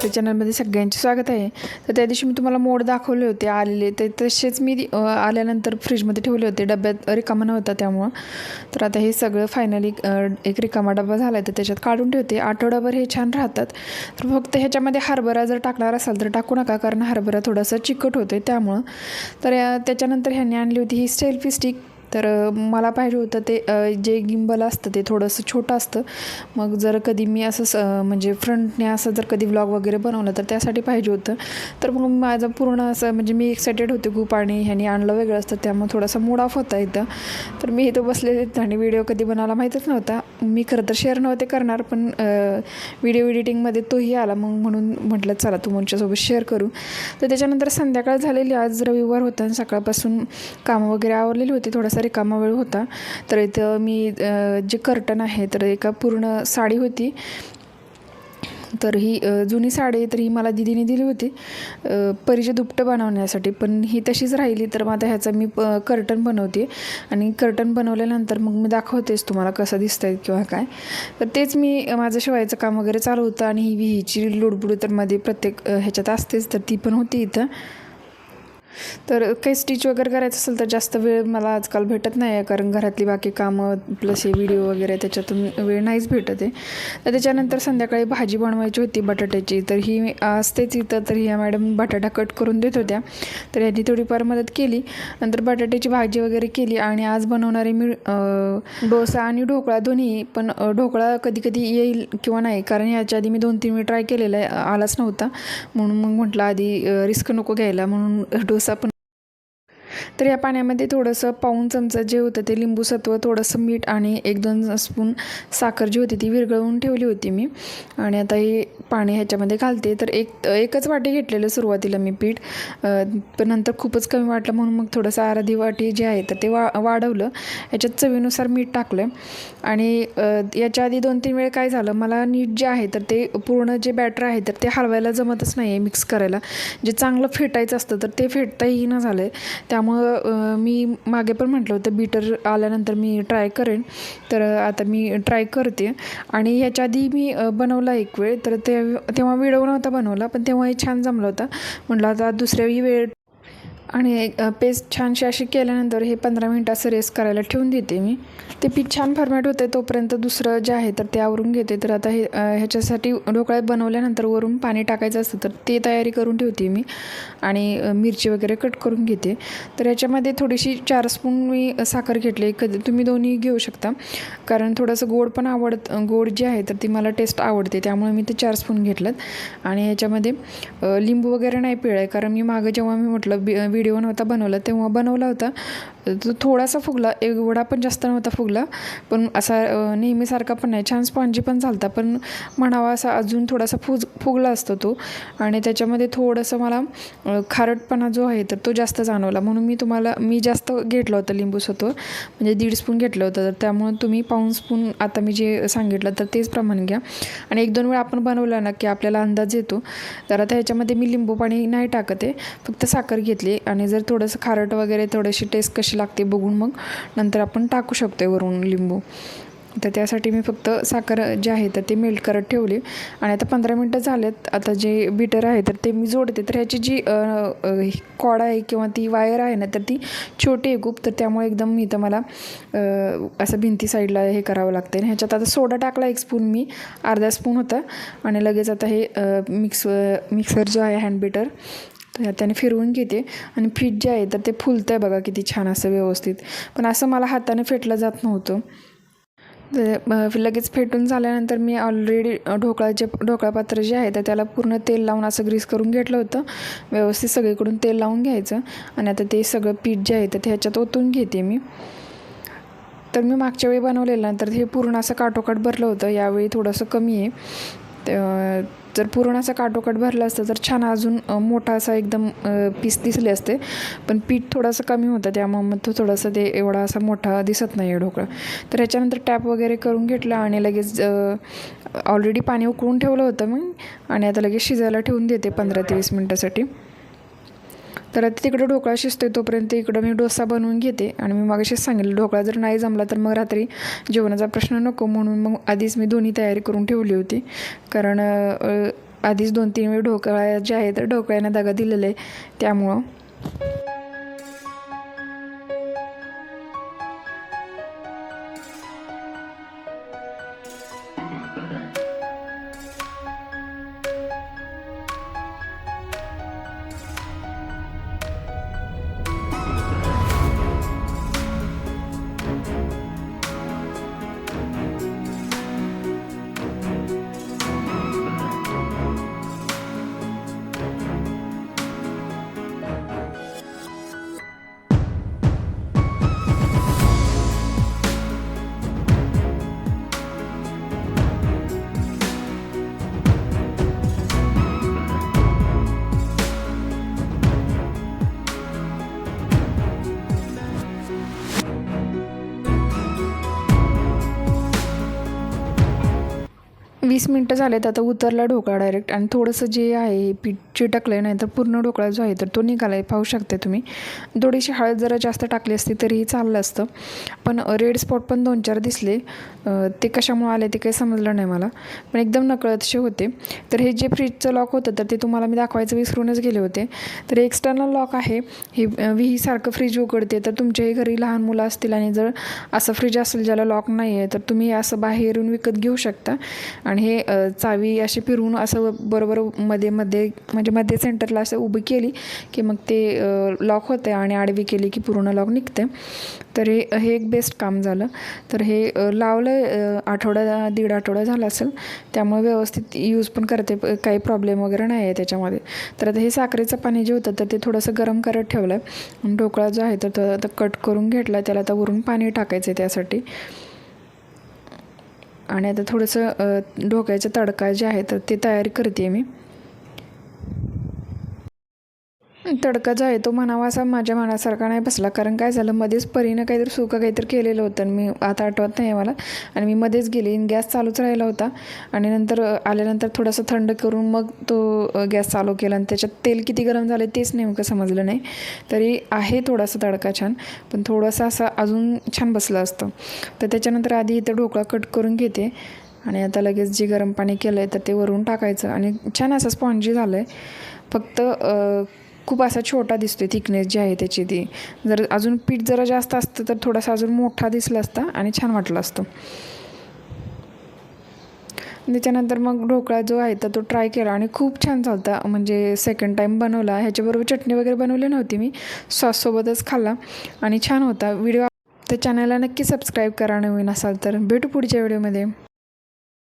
आपल्या चॅनलमध्ये सगळ्यांचे स्वागत आहे. तर त्या दिवशी मी तुम्हाला मोड दाखवले होते आलेले. ते तसेच मी आल्यानंतर फ्रीजमध्ये ठेवले होते. डब्यात रिकामा नव्हता त्यामुळं. तर आता हे सगळं फायनली एक रिकामा डबा झाला आहे तर त्याच्यात काढून ठेवते. आठवडाभर हे छान राहतात. तर फक्त ह्याच्यामध्ये हरभरा जर टाकणार असाल तर टाकू नका. कारण हरभरा थोडासा चिकट होतो आहे त्यामुळं. तर त्याच्यानंतर ह्यांनी आणली होती ही सेल्फी स्टिक तर मला पाहिजे होतं ते जे गिंबल असतं ते थोडंसं छोटं असतं. मग जर कधी मी असं स म्हणजे फ्रंटने असं जर कधी व्लॉग वगैरे बनवलं तर त्यासाठी पाहिजे होतं. तर मग माझं पूर्ण असं म्हणजे मी एक्सायटेड होते खूप आणि ह्यानी आणलं वेगळं असतं त्यामुळे थोडासा मूड ऑफ होता इथं. तर मी इथं बसलेले आणि व्हिडिओ कधी बनायला माहीतच नव्हता. मी खरं तर शेअर नव्हते करणार पण व्हिडिओ एडिटिंगमध्ये तोही आला. मग म्हणून म्हटलं चला तू तुमच्यासोबत शेअर करू. तर त्याच्यानंतर संध्याकाळ झालेली आज रविवार होता आणि सकाळपासून कामं वगैरे आवरलेली होती. थोडासा रिकामा वेळ होता. तर इथं मी जे कर्टन आहे तर एका पूर्ण साडी होती. तर ही जुनी साडी आहे, तर ही मला दिदीने दिली होती. परिचय परीचे दुपटं बनवण्यासाठी. पण ही तशीच राहिली तर मग आता ह्याचं मी प कर्टन बनवते. आणि कर्टन बनवल्यानंतर मग मी दाखवतेच तुम्हाला कसं दिसतं आहे किंवा काय. तर तेच मी माझं शिवायचं काम वगैरे चालू होतं. आणि ही विहीची लुडबुड तर मध्ये प्रत्येक ह्याच्यात असतेच तर ती पण होती इथं. तर काही स्टिच वगैरे करायचं असेल तर जास्त वेळ मला आजकाल भेटत नाही आहे कारण घरातली बाकी कामं प्लस हे व्हिडिओ वगैरे त्याच्यातून वेळ नाहीच भेटत आहे. तर त्याच्यानंतर संध्याकाळी भाजी बनवायची होती बटाट्याची तर ही असतेच इथं तर ह्या मॅडम बटाटा कट करून देत होत्या. तर यांनी थोडीफार मदत केली. नंतर बटाट्याची भाजी वगैरे केली आणि आज बनवणारे मी डोसा आणि ढोकळा दोन्ही पण ढोकळा कधी कधी येईल किंवा नाही कारण याच्या आधी मी दोन तीन वेळ ट्राय केलेला आहे आलाच नव्हता. म्हणून मग म्हटलं आधी रिस्क नको घ्यायला म्हणून डोसा पण तर या पाण्यामध्ये थोडंसं पाऊण चमचा जे होतं ते लिंबू सत्व थोडंसं मीठ आणि एक दोन स्पून साखर जी होती ती विरघळवून ठेवली होती मी. आणि आता हे पाणी ह्याच्यामध्ये घालते. तर एक एकच वाटी घेतलेलं सुरुवातीला मी पीठ. पण नंतर खूपच कमी वाटलं म्हणून मग थोडंसं अर्धी वाटी जे आहे तर ते वा वाढवलं. याच्यात चवीनुसार मीठ टाकलं आणि याच्या आधी दोन तीन वेळ काय झालं मला नीट जे आहे तर ते पूर्ण जे बॅटर आहे तर ते हलवायला जमतच नाही आहे मिक्स करायला. जे चांगलं फेटायचं असतं तर ते फेटताही ना झालं आहे त्यामुळे मग मी मागे पण म्हटलं होतं बीटर आल्यानंतर मी ट्राय करेन. तर आता मी ट्राय करते. आणि ह्याच्या आधी मी बनवला एक वेळ. तर ते तेव्हा व्हिडिओ नव्हता बनवला पण तेव्हा हे छान जमलं होता. म्हटलं आता दुसऱ्याही वेळ आणि पेस्ट छानशी अशी केल्यानंतर हे पंधरा मिनटं असं रेस्ट करायला ठेवून देते मी. ते पीठ छान फॉर्मॅट होते तोपर्यंत दुसरं जे आहे तर ते आवरून घेते. तर आता हे ह्याच्यासाठी ढोकळ्यात बनवल्यानंतर वरून पाणी टाकायचं असतं तर ते तयारी करून ठेवते मी. आणि मिरची वगैरे कट करून घेते. तर याच्यामध्ये थोडीशी चार स्पून मी साखर घेतली. कधी तुम्ही दोन्ही घेऊ शकता. कारण थोडंसं गोड पण आवडत गोड जे आहे तर ती मला टेस्ट आवडते. त्यामुळे मी ते चार स्पून घेतलं आणि ह्याच्यामध्ये लिंबू वगैरे नाही पिळाय कारण मी मागं जेव्हा मी म्हटलं बी व्हिडिओ नव्हता बनवला तेव्हा बनवला होता. तो थोडासा फुगला एवढा पण जास्त नव्हता फुगला पण असा नेहमीसारखा पण नाही. छान स्पॉन्जी पण चालता पण म्हणावा असा अजून थोडासा फुज फुगला असतो तो. आणि त्याच्यामध्ये थोडंसं मला खारटपणा जो आहे तर तो जास्त जाणवला. म्हणून मी तुम्हाला मी जास्त घेतलं होतं लिंबू सत्व. म्हणजे दीड स्पून घेतलं होतं तर त्यामुळे तुम्ही पाऊण स्पून आता मी जे सांगितलं तर तेच प्रमाण घ्या. आणि एक दोन वेळा आपण बनवला ना की आपल्याला अंदाज येतो. तर आता ह्याच्यामध्ये मी लिंबू पाणी नाही टाकत आहे फक्त साखर घेतली आणि जर थोडंसं खारट वगैरे थोडीशी टेस्ट कशी लागते बघून मग नंतर आपण टाकू शकतो आहे वरून लिंबू. तर त्यासाठी मी फक्त साखर जे आहे तर ते मेल्ट करत ठेवली. आणि आता पंधरा मिनटं झालेत. आता जे बीटर आहे तर ते मी जोडते. तर ह्याची जी कॉड आहे किंवा ती वायर आहे ना तर ती छोटी आहे खूप. तर त्यामुळे एकदम इथं मला असं भिंती साईडला हे करावं लागतं आणि ह्याच्यात आता सोडा टाकला एक स्पून मी. अर्धा स्पून होता. आणि लगेच आता हे मिक्स मिक्सर जो आहे हँड बीटर तर त्याने फिरवून घेते आणि पीठ जे आहे तर ते फुलतं आहे बघा किती छान असं व्यवस्थित. पण असं मला हाताने फेटलं जात नव्हतं. तर लगेच फेटून झाल्यानंतर मी ऑलरेडी ढोकळाचे ढोकळा पात्र जे आहे तर त्याला पूर्ण तेल लावून असं ग्रीस करून घेतलं होतं. व्यवस्थित सगळीकडून तेल लावून घ्यायचं आणि आता ते सगळं पीठ जे आहे तर ते ह्याच्यात ओतून घेते मी. तर मी मागच्या वेळी बनवलेलं नंतर हे पूर्ण असं काठोकाठ भरलं होतं. यावेळी थोडंसं कमी आहे. जर पूर्ण असं काटोकाट भरलं असतं तर छान अजून मोठा असा एकदम पीस दिसले असते. पण पीठ थोडंसं कमी होतं त्यामुळं मग तो थोडंसं ते एवढा असा मोठा दिसत नाही आहे ढोकळा. तर ह्याच्यानंतर टॅप वगैरे करून घेतला आणि लगेच ऑलरेडी पाणी उकळून ठेवलं होतं मग आणि आता लगेच शिजायला ठेवून देते पंधरा ते वीस मिनटासाठी. तर आता तिकडं ढोकळा शिजतो आहे तोपर्यंत इकडं मी डोसा बनवून घेते. आणि मी मागाशीच सांगितलं ढोकळा जर नाही जमला तर मग रात्री जेवणाचा प्रश्न नको. म्हणून मग आधीच मी दोन्ही तयारी करून ठेवली होती. कारण आधीच दोन तीन वेळ ढोकळा जे आहे तर ढोकळ्याने दगा दिलेलं आहे त्यामुळं. वीस मिनटं झालेत आता उतरला ढोकळा डायरेक्ट आणि थोडंसं जे आहे पीठ चिटकलं आहे नाही तर पूर्ण ढोकळा जो आहे तर तो निघाला आहे पाहू शकते तुम्ही. थोडीशी हळद जरा जास्त टाकली असती तरीही चाललं असतं. पण रेड स्पॉट पण दोन चार दिसले. ते कशामुळे आले ते काही समजलं नाही मला. पण एकदम नकळतसे होते. तर हे जे फ्रीजचं लॉक होतं तर ते तुम्हाला मी दाखवायचं विसरूनच गेले होते. तर एक्सटर्नल लॉक आहे. हे विहीसारखं फ्रीज उघडते तर तुमच्याही घरी लहान मुलं असतील आणि जर असं फ्रीज असेल ज्याला लॉक नाही आहे तर तुम्ही असं बाहेरून विकत घेऊ शकता. आणि हे चावी अशी फिरवून असं बरोबर मध्ये मध्ये म्हणजे मध्ये सेंटरला असं उभी केली की मग ते लॉक होते आणि आडवी केली की पूर्ण लॉक निघते तर हे हे एक बेस्ट काम झालं. तर हे लावलं आठवडा दीड आठवडा झाला असेल. त्यामुळे व्यवस्थित यूज पण करते. काही प्रॉब्लेम वगैरे नाही आहे त्याच्यामध्ये. तर आता हे साखरेचं पाणी जे होतं तर ते थोडंसं गरम करत ठेवलं आहे ढोकळा जो आहे तर तो आता कट करून घेतला त्याला आता वरून पाणी टाकायचं आहे त्यासाठी. आणि आता थोडंसं अ, तडका जे आहे तर ते तयारी करते मी. तडका जो आहे तो म्हणावा असा माझ्या मनासारखा नाही बसला. कारण काय झालं मध्येच परीनं काहीतरी सुकं काहीतरी केलेलं होतं आणि मी आता आठवत नाही आहे मला. आणि मी मध्येच गेले आणि गॅस चालूच राहिला होता. आणि नंतर आल्यानंतर थोडासा थंड करून मग तो गॅस चालू केला आणि त्याच्यात तेल किती गरम झालं तेच नेमकं समजलं नाही. तरी आहे थोडासा तडका छान पण थोडासा असा अजून छान बसलं असतं. तर त्याच्यानंतर आधी इथं ढोकळा कट करून घेते. आणि आता लगेच जे गरम पाणी केलं आहे तर ते वरून टाकायचं. आणि छान असं स्पॉन्जी झालं आहे फक्त खूप असा छोटा दिसतोय थिकनेस जी आहे त्याची ती. जर अजून पीठ जरा जास्त असतं तर थोडासा अजून मोठा दिसला असता आणि छान वाटलं असतं. त्याच्यानंतर मग ढोकळा जो आहे तर तो ट्राय केला आणि खूप छान चालता म्हणजे सेकंड टाईम बनवला. ह्याच्याबरोबर चटणी वगैरे बनवली नव्हती मी. सॉससोबतच खाल्ला आणि छान होता. व्हिडिओ तर चॅनलला नक्की सबस्क्राईब करा. नवीन असाल तर भेटू पुढच्या व्हिडिओमध्ये